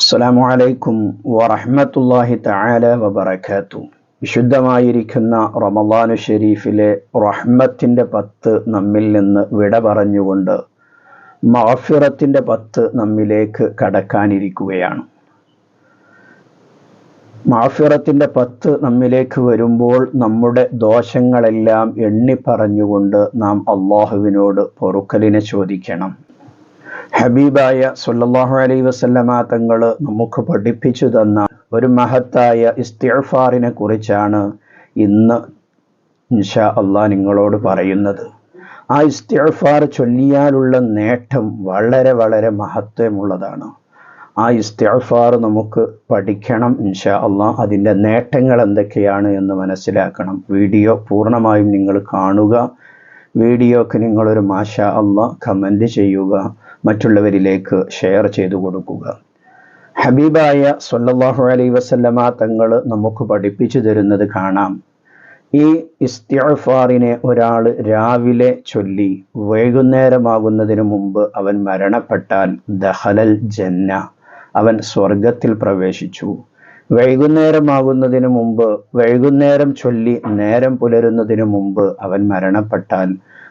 അസ്സലാമു അലൈക്കും വറഹ്മത്തുള്ളാഹി തആല വബറകാത്തു. വിശുദ്ധമായിരിക്കുന്ന റമദാനു ഷെരീഫിലെ റഹ്മത്തിന്റെ പത്ത് നമ്മിൽ നിന്ന് വിട പറഞ്ഞുകൊണ്ട് മഹഫിറത്തിന്റെ പത്ത് നമ്മിലേക്ക് കടക്കാനിരിക്കുകയാണ്. മാഫിറത്തിന്റെ പത്ത് നമ്മിലേക്ക് വരുമ്പോൾ നമ്മുടെ ദോഷങ്ങളെല്ലാം എണ്ണി പറഞ്ഞുകൊണ്ട് നാം അള്ളാഹുവിനോട് പൊറുക്കലിനെ ചോദിക്കണം. ഹബീബായ സല്ലല്ലാഹു അലൈ വസല്ലമ തങ്ങൾ നമുക്ക് പഠിപ്പിച്ചു തന്ന ഒരു മഹത്തായ ഇസ്തിഫാറിനെ കുറിച്ചാണ് ഇന്ന് ഇൻഷാ അള്ളാഹ് നിങ്ങളോട് പറയുന്നത്. ആ ഇസ്തിഫാർ ചൊല്ലിയാലുള്ള നേട്ടം വളരെ വളരെ മഹത്വമുള്ളതാണ്. ആ ഇസ്തിഫാർ നമുക്ക് പഠിക്കണം ഇൻഷാ അള്ളാഹ്. അതിന്റെ നേട്ടങ്ങൾ എന്തൊക്കെയാണ് എന്ന് മനസ്സിലാക്കണം. വീഡിയോ പൂർണമായും നിങ്ങൾ കാണുക. വീഡിയോക്ക് നിങ്ങളൊരു മാഷ അള്ളാഹ് കമന്റ് ചെയ്യുക. മറ്റുള്ളവരിലേക്ക് ഷെയർ ചെയ്തു കൊടുക്കുക. ഹബീബായ സല്ലല്ലാഹു അലൈ വസല്ലമ തങ്ങൾ നമുക്ക് പഠിപ്പിച്ചു തരുന്നത് കാണാം. ഈ ഇസ്തിഫാറിനെ ഒരാൾ രാവിലെ ചൊല്ലി വൈകുന്നേരമാകുന്നതിന് മുമ്പ് അവൻ മരണപ്പെട്ടാൽ ദഹലൽ ജന്ന അവൻ സ്വർഗത്തിൽ പ്രവേശിച്ചു. വൈകുന്നേരമാകുന്നതിന് മുമ്പ് വൈകുന്നേരം ചൊല്ലി നേരം പുലരുന്നതിന് മുമ്പ് അവൻ മരണപ്പെട്ടാൽ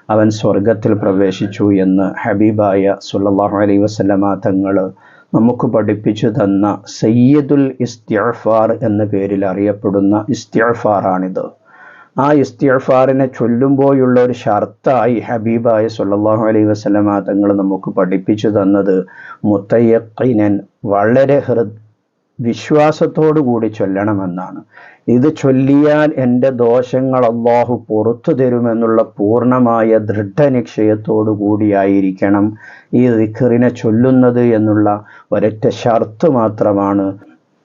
അവൻ സ്വർഗത്തിൽ പ്രവേശിച്ചു എന്ന് ഹബീബായ സുല്ലാഹു അലൈ വസല്ലമ തങ്ങൾ നമുക്ക് പഠിപ്പിച്ചു തന്ന സയ്യദുൽ ഇസ്തിഗ്ഫാർ എന്ന പേരിൽ അറിയപ്പെടുന്ന ഇസ്തിഗ്ഫാറാണിത്. ആ ഇസ്തിഗ്ഫാറിനെ ചൊല്ലുമ്പോഴുള്ള ഒരു ഷർത്തായി ഹബീബായ സുല്ലാഹു അലൈ വസല്ലമ തങ്ങൾ നമുക്ക് പഠിപ്പിച്ചു തന്നത് മുത്തയ്യഖിനൻ വളരെ ഹൃദ് വിശ്വാസത്തോടു കൂടി ചൊല്ലണമെന്നാണ്. ഇത് ചൊല്ലിയാൽ എന്റെ ദോഷങ്ങൾ അള്ളാഹു പുറത്തു തരുമെന്നുള്ള പൂർണമായ ദൃഢനിശ്ചയത്തോടു കൂടിയായിരിക്കണം ഈ ദിഖറിനെ ചൊല്ലുന്നത് എന്നുള്ള ഒരൊറ്റ ഷർത്ത് മാത്രമാണ്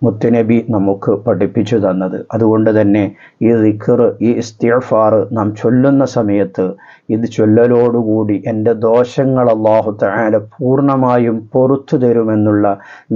മുത്തുനബി നമുക്ക് പഠിപ്പിച്ചു തന്നത്. അതുകൊണ്ട് തന്നെ ഈ റിഖർ ഈ ഇസ്തിഗ്ഫാർ നാം ചൊല്ലുന്ന സമയത്ത് ഇത് ചൊല്ലലോടുകൂടി എന്റെ ദോഷങ്ങൾ അള്ളാഹു തആല പൂർണമായും പൊറത്തു തരുമെന്നുള്ള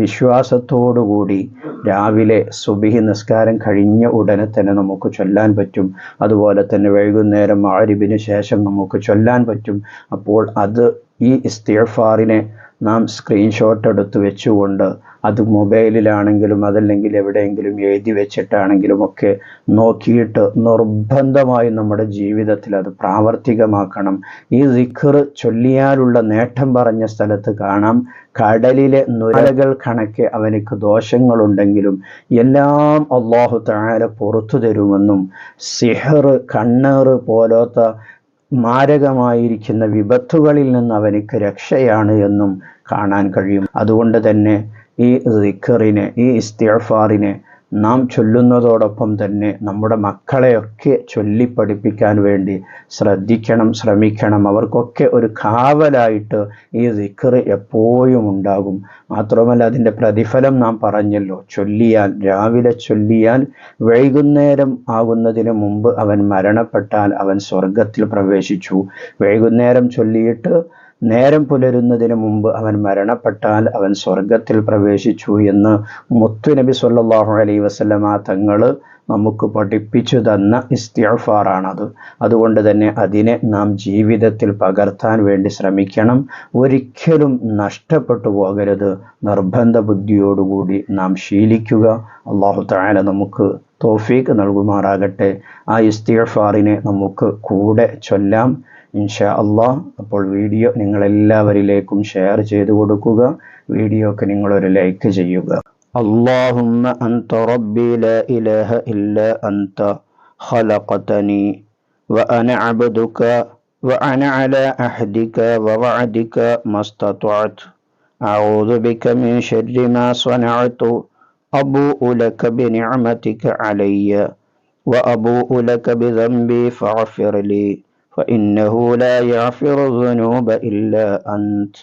വിശ്വാസത്തോടുകൂടി രാവിലെ സുബിഹി നിസ്കാരം കഴിഞ്ഞ ഉടനെ തന്നെ നമുക്ക് ചൊല്ലാൻ പറ്റും. അതുപോലെ തന്നെ വൈകുന്നേരം ആരിബിന് ശേഷം നമുക്ക് ചൊല്ലാൻ പറ്റും. അപ്പോൾ അത് ഈ ഇസ്തിഫാറിനെ നാം സ്ക്രീൻഷോട്ട് എടുത്ത് വെച്ചുകൊണ്ട് അത് മൊബൈലിലാണെങ്കിലും അതല്ലെങ്കിൽ എവിടെയെങ്കിലും എഴുതി വെച്ചിട്ടാണെങ്കിലും ഒക്കെ നോക്കിയിട്ട് നിർബന്ധമായും നമ്മുടെ ജീവിതത്തിൽ അത് പ്രാവർത്തികമാക്കണം. ഈ സിഖർ ചൊല്ലിയാലുള്ള നേട്ടം പറഞ്ഞ സ്ഥലത്ത് കാണാം. കടലിലെ നുരകൾ കണക്കെ അവനക്ക് ദോഷങ്ങളുണ്ടെങ്കിലും എല്ലാം അള്ളാഹു താഴെ പുറത്തു തരുമെന്നും സിഹർ കണ്ണേറ് പോലത്തെ മാരകമായിരിക്കുന്ന വിപത്തുകളിൽ നിന്ന് അവനക്ക് രക്ഷയാണ് എന്നും കാണാൻ കഴിയും. അതുകൊണ്ട് തന്നെ ഈ റിക്കറിനെ ഈ ഇസ്തിഫാറിനെ നാം ചൊല്ലുന്നതോടൊപ്പം തന്നെ നമ്മുടെ മക്കളെയൊക്കെ ചൊല്ലിപ്പഠിപ്പിക്കാൻ വേണ്ടി ശ്രദ്ധിക്കണം ശ്രമിക്കണം. അവർക്കൊക്കെ ഒരു കാവലായിട്ട് ഈ ദിക്കർ എപ്പോഴും ഉണ്ടാകും. മാത്രമല്ല അതിന്റെ പ്രതിഫലം നാം പറഞ്ഞല്ലോ ചൊല്ലിയാൽ രാവിലെ ചൊല്ലിയാൽ വൈകുന്നേരം ആകുന്നതിന് മുമ്പ് അവൻ മരണപ്പെട്ടാൽ അവൻ സ്വർഗത്തിൽ പ്രവേശിച്ചു. വൈകുന്നേരം ചൊല്ലിയിട്ട് നേരം പുലരുന്നതിന് മുമ്പ് അവൻ മരണപ്പെട്ടാൽ അവൻ സ്വർഗത്തിൽ പ്രവേശിച്ചു എന്ന് മുത്തുനബി സല്ലാഹു അലൈഹി വസല്ലമ തങ്ങൾ നമുക്ക് പഠിപ്പിച്ചു തന്ന ഇസ്തിഫാറാണത് അതുകൊണ്ട് തന്നെ അതിനെ നാം ജീവിതത്തിൽ പകർത്താൻ വേണ്ടി ശ്രമിക്കണം. ഒരിക്കലും നഷ്ടപ്പെട്ടു പോകരുത്. നിർബന്ധ ബുദ്ധിയോടുകൂടി നാം ശീലിക്കുക. അള്ളാഹു താല നമുക്ക് തോഫീക്ക് നൽകുമാറാകട്ടെ. ആ ഇസ്തിഗ്ഫാറിനെ നമുക്ക് കൂടെ ചൊല്ലാം. ഇൻഷാ അള്ളാഹ് അപ്പോൾ വീഡിയോ നിങ്ങളെല്ലാവരിലേക്കും ഷെയർ ചെയ്തു കൊടുക്കുക വീഡിയോക്ക് നിങ്ങളൊരു ലൈക്ക് ചെയ്യുക اللهم أنت ربي لا إله إلا أنت خلقتني وأنا عبدك وأنا على عهدك ووعدك ما استطعت أعوذ بك من شر ما صنعت أبوء لك بنعمتك علي وأبوء لك بذنبي فاغفر لي فإنه لا يغفر الذنوب إلا أنت.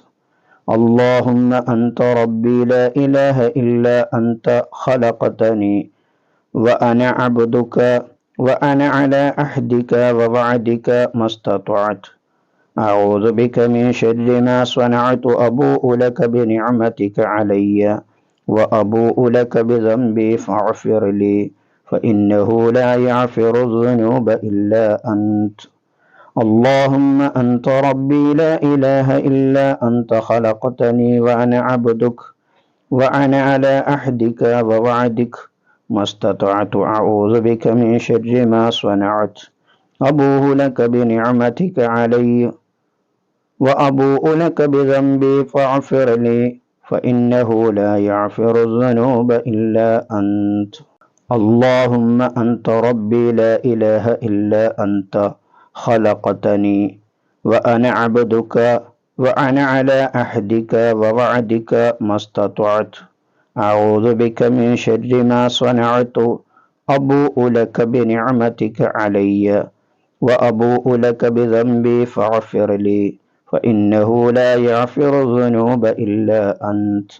اللهم أنت ربي لا إله إلا أنت خلقتني وأنا عبدك وأنا على عهدك ووعدك ما استطعت. أعوذ بك من شر ما صنعت أبوء لك بنعمتك علي وأبوء لك بذنبي فاغفر لي فإنه لا يغفر الذنوب إلا أنت. اللهم أنت ربي لا إله إلا أنت خلقتني وأنا عبدك وأنا على أحدك ووعدك ما استطعت أعوذ بك من شر ما صنعت. أبوه لك بنعمتك علي وأبوء لك بذنبي فاغفر لي فإنه لا يغفر الذنوب إلا أنت. اللهم أنت ربي لا إله إلا أنت. خلقتني وأنا عبدك وأنا على عهدك ووعدك ما استطعت. أعوذ بك من شر ما صنعت. أبوء لك بنعمتك علي وأبوء لك بذنبي فاغفر لي فإنه لا يغفر الذنوب إلا أنت.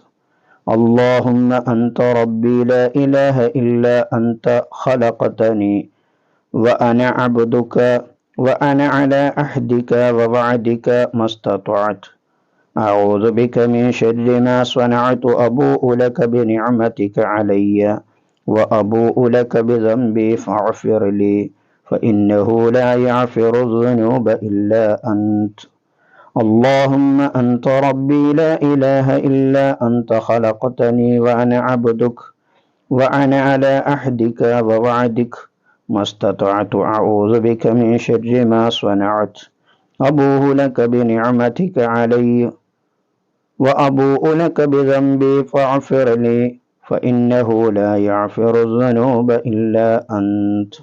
اللهم أنت ربي لا إله إلا أنت خلقتني وأنا عبدك وأنا على عهدك ووعدك ما استطعت. أعوذ بك من شر ما صنعت أبوء لك بنعمتك علي وأبوء لك بذنبي فاغفر لي فإنه لا يغفر الذنوب إلا أنت. اللهم أنت ربي لا إله إلا أنت خلقتني وأنا عبدك وأنا على عهدك ووعدك. ما استطعت أعوذ بك من شر ما صنعت. أبوه لك بنعمتك علي وأبوء لك بذنبي فاغفر لي فإنه لا يغفر الذنوب إلا أنت.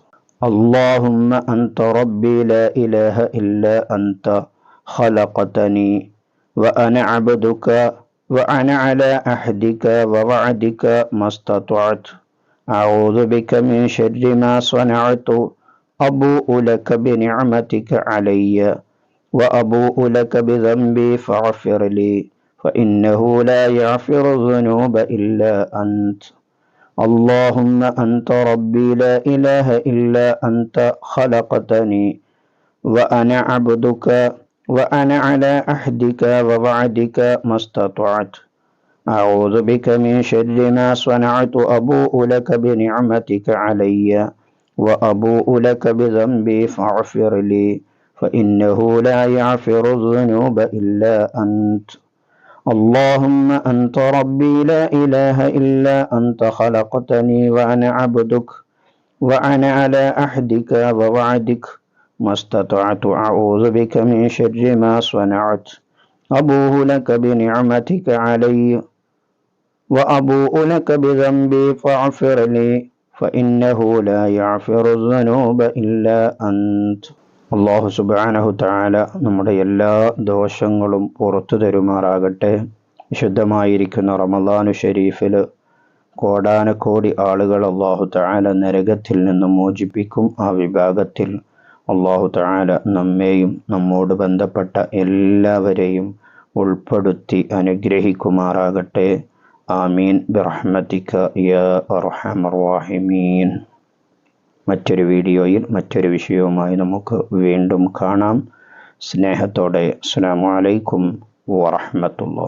اللهم أنت ربي لا إله إلا أنت خلقتني وأنا عبدك وأنا على عهدك ووعدك ما استطعت. أعوذ بك من شر ما صنعت. أبوء لك بنعمتك علي وأبوء لك بذنبي فاغفر لي فإنه لا يغفر الذنوب إلا أنت. اللهم أنت ربي لا إله إلا أنت خلقتني وأنا عبدك وأنا على عهدك ووعدك ما استطعت. أعوذ بك من شر ما صنعت أبوء لك بنعمتك علي وأبوء لك بذنبي فاغفر لي فإنه لا يغفر الذنوب إلا أنت. اللهم أنت ربي لا إله إلا أنت خلقتني وأنا عبدك وأنا على عهدك ووعدك ما استطعت أعوذ بك من شر ما صنعت. أبوه لك بنعمتك علي وأبوء لك بذنبي فاغفر لي فإنه لا يغفر الذنوب إلا أنت അള്ളാഹു സുബാനഹു താല നമ്മുടെ എല്ലാ ദോഷങ്ങളും പുറത്തു തരുമാറാകട്ടെ വിശുദ്ധമായിരിക്കുന്ന റമദാനു ഷരീഫിൽ കോടാനക്കോടി ആളുകൾ അള്ളാഹു താല നരകത്തിൽ നിന്ന് മോചിപ്പിക്കും ആ വിഭാഗത്തിൽ അള്ളാഹു താല നമ്മെയും നമ്മോട് ബന്ധപ്പെട്ട എല്ലാവരെയും ഉൾപ്പെടുത്തി അനുഗ്രഹിക്കുമാറാകട്ടെ ആമീൻ. ബിറഹ്മത്തിക യാ മറ്റൊരു വീഡിയോയിൽ മറ്റൊരു വിഷയവുമായി നമുക്ക് വീണ്ടും കാണാം. സ്നേഹത്തോടെ. അസ്സാം വലൈക്കും വറഹമത്തുള്ള